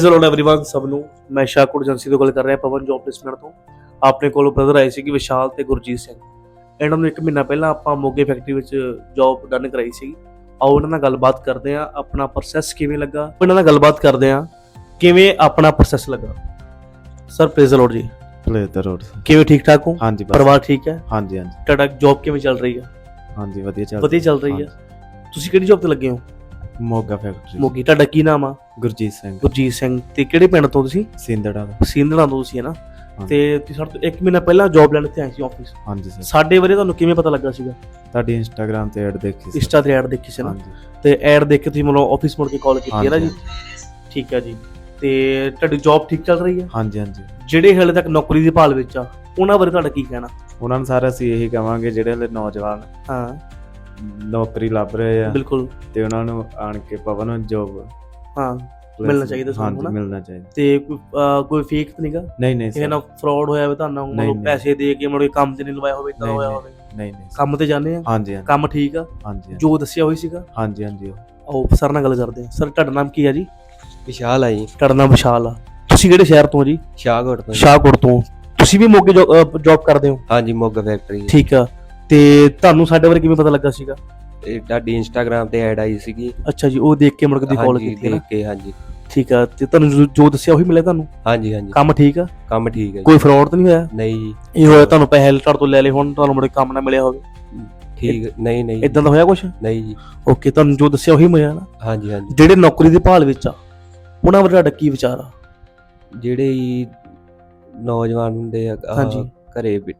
Hello everyone ਸਭ ਨੂੰ ਮੈਂ ਸ਼ਾਹਕੋਟ ਏਜੰਸੀ ਤੋਂ ਗੱਲ ਕਰ ਰਿਹਾ ਪਵਨ ਜੌਬ ਪਲੇਸਮੈਂਟ ਤੋਂ ਆਪਣੇ ਕੋਲ ਬ੍ਰਦਰ ਆਏ ਸੀ ਕਿ ਵਿਸ਼ਾਲ ਤੇ ਗੁਰਜੀਤ ਸਿੰਘ ਇਹਨਾਂ ਨੂੰ ਇੱਕ ਮਹੀਨਾ ਪਹਿਲਾਂ ਆਪਾਂ ਮੋਗੇ ਫੈਕਟਰੀ ਵਿੱਚ ਜੌਬ ਡਨ ਕਰਾਈ ਸੀ ਆਓ ਇਹਨਾਂ ਨਾਲ ਗੱਲਬਾਤ ਕਰਦੇ ਆ ਆਪਣਾ ਪ੍ਰੋਸੈਸ ਕਿਵੇਂ ਲੱਗਾ ਇਹਨਾਂ ਨਾਲ ਗੱਲਬਾਤ ਕਰਦੇ ਆ ਕਿਵੇਂ ਆਪਣਾ ਪ੍ਰੋਸੈਸ ਲੱਗਾ ਸਰ ਪ੍ਰੇਜ਼ ਲੋਡ ਜੀ ਪਲੇਦਰ ਰੋਡ ਕਿਵੇਂ ਠੀਕ ਠਾਕ ਹੋ ਹਾਂਜੀ ਬਸ ਪਰਿਵਾਰ ਠੀਕ ਹੈ ਹਾਂਜੀ ਹਾਂਜੀ ਤੁਹਾਡਾ ਜੌਬ ਕਿਵੇਂ ਚੱਲ ਰਹੀ ਹੈ ਹਾਂਜੀ ਵਧੀਆ ਚੱਲ ਵਧੀਆ ਚੱਲ ਰਹੀ ਹੈ ਤੁਸੀਂ ਕਿਹੜੀ ਜੌਬ ਤੇ ਲੱਗੇ ਹੋ ਮੋਗਾ ਫੈਕਟਰੀ ਮੋਗੀ ਤੁਹਾਡਾ ਕੀ ਨਾਮ ਆ? ਗੁਰਜੀਤ ਸਿੰਘ। ਗੁਰਜੀਤ ਸਿੰਘ। ਤੇ ਕਿਹੜੇ ਪਿੰਡ ਤੋਂ ਤੁਸੀਂ? ਸਿੰਦੜਾ ਦਾ ਸਿੰਧਣਾ ਤੋਂ ਤੁਸੀਂ ਹੈ ਨਾ। ਤੇ ਤੁਸੀਂ ਸਾਡੇ ਤੋਂ ਇੱਕ ਮਹੀਨਾ ਪਹਿਲਾਂ ਜੌਬ ਲੈਣ ਤੇ ਆਏ ਸੀ ਆਫਿਸ ਹਾਂਜੀ ਸਰ ਸਾਡੇ ਬਾਰੇ ਤੁਹਾਨੂੰ ਕਿਵੇਂ ਪਤਾ ਲੱਗਾ ਸੀਗਾ? ਤੁਹਾਡੀ ਇੰਸਟਾਗ੍ਰam ਤੇ ਐਡ ਦੇਖੀ ਸੀ। ਇੰਸਟਾ ਤੇ ਐਡ ਦੇਖੀ ਸੀ ਨਾ? ਤੇ ਐਡ ਦੇਖ ਕੇ ਤੁਸੀਂ ਮੈਨੂੰ ਆਫਿਸ ਮੁੜ ਕੇ ਕਾਲ ਕੀਤੀ ਹੈ ਨਾ ਜੀ? ਠੀਕ ਹੈ ਜੀ। ਤੇ ਤੁਹਾਡੀ ਜੌਬ ਠੀਕ ਚੱਲ ਰਹੀ ਹੈ? ਹਾਂਜੀ ਹਾਂਜੀ। ਜਿਹੜੇ ਹਾਲੇ ਤੱਕ ਨੌਕਰੀ ਦੀ ਭਾਲ ਵਿੱਚ ਆ ਉਹਨਾਂ ਬਾਰੇ ਤੁਹਾਡਾ ਕੀ ਕਹਿਣਾ? ਉਹਨਾਂ ਨੂੰ ਸਾਰਾ ਅਸੀਂ ਇਹੀ ਕਵਾਂਗੇ ਜਿਹੜੇ ਹਲੇ ਨੌਜਵਾਨ ਹਾਂ। ਨੌਕਰੀ ਲੱਭ ਰਹੇ ਆ। ਬਿਲਕੁਲ। ਤੇ ਉਹਨਾਂ ਨੂੰ ਆਣ ਕੇ ਪਵਨ ਜੋਬ ਹਾਂ ਮਿਲਣਾ ਚਾਹੀਦਾ ਸਾਨੂੰ, ਹਨਾ? ਮਿਲਣਾ ਚਾਹੀਦਾ। ਤੇ ਕੋਈ ਫੇਕ ਤਾਂ ਨਹੀਂਗਾ ਨਹੀਂ ਨਹੀਂ ਕਿਸੇ ਸਰ। ਨਾਲ ਫਰਾਡ ਹੋਇਆ ਹੋਵੇ ਤੁਹਾਨੂੰ ਮਤਲਬ। ਪੈਸੇ ਦੇ ਕੇ ਮਤਲਬ ਕੰਮ ਤੇ ਨਹੀਂ ਲਵਾਇਆ ਹੋਵੇ ਤਾਂ ਨਹੀਂ, ਹੋਇਆ। ਹੋਵੇ। ਨਹੀਂ ਨਹੀਂ। ਕੰਮ ਤੇ ਜਾਂਦੇ ਆ? ਹਾਂਜੀ ਕੰਮ ਠੀਕ ਆ? ਹਾਂਜੀ ਜੋ ਦੱਸਿਆ ਹੋਈ ਸੀਗਾ? ਹਾਂਜੀ ਹਾਂਜੀ ਆਓ ਸਰ ਨਾਲ ਗੱਲ ਕਰਦੇ ਆ। ਸਰ ਤੁਹਾਡਾ ਨਾਮ ਕੀ ਆ ਜੀ? ਵਿਸ਼ਾਲ ਆ ਜੀ। ਤੁਹਾਡਾ ਨਾਮ ਵਿਸ਼ਾਲ ਆ। ਤੁਸੀਂ ਕਿਹੜੇ ਸ਼ਹਿਰ ਤੋਂ ਆ ਜੀ? ਸ਼ਾਹਕੋਟ ਤੋਂ। ਸ਼ਾਹਕੋਟ ਤੋਂ। ਤੁਸੀਂ ਵੀ ਮੋਗੇ ਜੌਬ ਕਰਦੇ ਹੋ? ਹਾਂਜੀ ਮੋਗਾ ਫੈਕਟਰੀ ਠੀਕ ਆ। ਤੇ ਤੁਹਾਨੂੰ ਸਾਡੇ ਬਾਰੇ ਕਿਵੇਂ ਪਤਾ ਲੱਗਾ ਸੀਗਾ? ਇਹ ਤੁਹਾਡੀ ਇੰਸਟਾਗ੍ਰam ਤੇ ਐਡ ਆਈ ਸੀਗੀ। ਅੱਛਾ ਜੀ ਉਹ ਦੇਖ ਕੇ ਮੁੜ ਕੇ ਦੀ ਕਾਲ ਹਾਂਜੀ ਕੀਤੀ ਹੈ ਨਾ? ਦੇਖ ਕੇ ਹਾਂਜੀ। ਠੀਕ ਆ ਤੇ ਤੁਹਾਨੂੰ ਜੋ- ਜੋ ਦੱਸਿਆ ਉਹੀ ਮਿਲਿਆ ਤੁਹਾਨੂੰ? ਹਾਂਜੀ ਹਾਂਜੀ। ਕੰਮ ਠੀਕ ਆ? ਕੰਮ ਠੀਕ ਹੈ ਜੀ। ਕੋਈ ਫਰਾਡ ਤਾਂ ਨਹੀਂ ਹੋਇਆ? ਨਹੀਂ। ਜੀ ਇਹ ਹੋਇਆ ਤੁਹਾਨੂੰ ਪੈਸੇ ਤੁਹਾਡੇ ਤੋਂ ਲੈ ਲਏ ਹੁਣ ਤੁਹਾਨੂੰ ਮੁੜ ਕੇ ਕੰਮ ਨਾ ਮਿਲਿਆ ਹੋਵੇ। ਠੀਕ ਨਹੀਂ ਨਹੀਂ। ਇਦਾਂ ਦਾ ਹੋਇਆ ਕੁਝ ਨਹੀਂ ਜੀ। ਓਕੇ ਤੁਹਾਨੂੰ ਜੋ ਦੱਸਿਆ ਉਹੀ ਮਿਲਿਆ ਨਾ? ਹਾਂਜੀ ਹਾਂਜੀ। ਜਿਹੜੇ ਨੌਕਰੀ ਦੀ ਭਾਲ ਵਿੱਚ ਆ ਉਹਨਾਂ ਬਾਰੇ ਤੁਹਾਡਾ ਕੀ ਵਿਚਾਰ ਆ? ਜਿਹੜੇ ਨੌਜਵਾਨ ਹੁੰਦੇ ਆ ਆਹ ਹਾਂਜੀ। ਘਰੇ ਵੀ-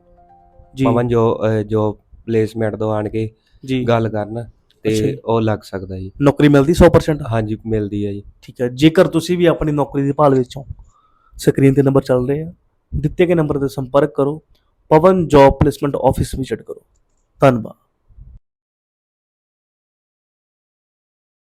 ਜੀ। ਪਵਨ ਜੋ ਜੋ ਪਲੇਸਮੈਂਟ ਤੋਂ ਆਣ ਕੇ ਜੀ। ਗੱਲ ਕਰਨ ਅੱਛਾ ਤੇ ਜੀ। ਉਹ ਲੱਗ ਸਕਦਾ ਜੀ। ਨੌਕਰੀ ਮਿਲਦੀ 100% ਹਾਂਜੀ ਮਿਲਦੀ ਹੈ ਜੀ। ਠੀਕ ਹੈ ਜੇਕਰ ਤੁਸੀਂ ਵੀ ਆਪਣੀ ਨੌਕਰੀ ਦੀ ਭਾਲ ਵਿੱਚ ਹੋ ਸਕਰੀਨ ਤੇ ਨੰਬਰ ਚੱਲ ਰਹੇ ਆ ਦਿੱਤੇ ਗਏ ਨੰਬਰ ਤੇ ਸੰਪਰਕ ਕਰੋ Pawan job placement office visit ਕਰੋ। ਧੰਨਵਾਦ।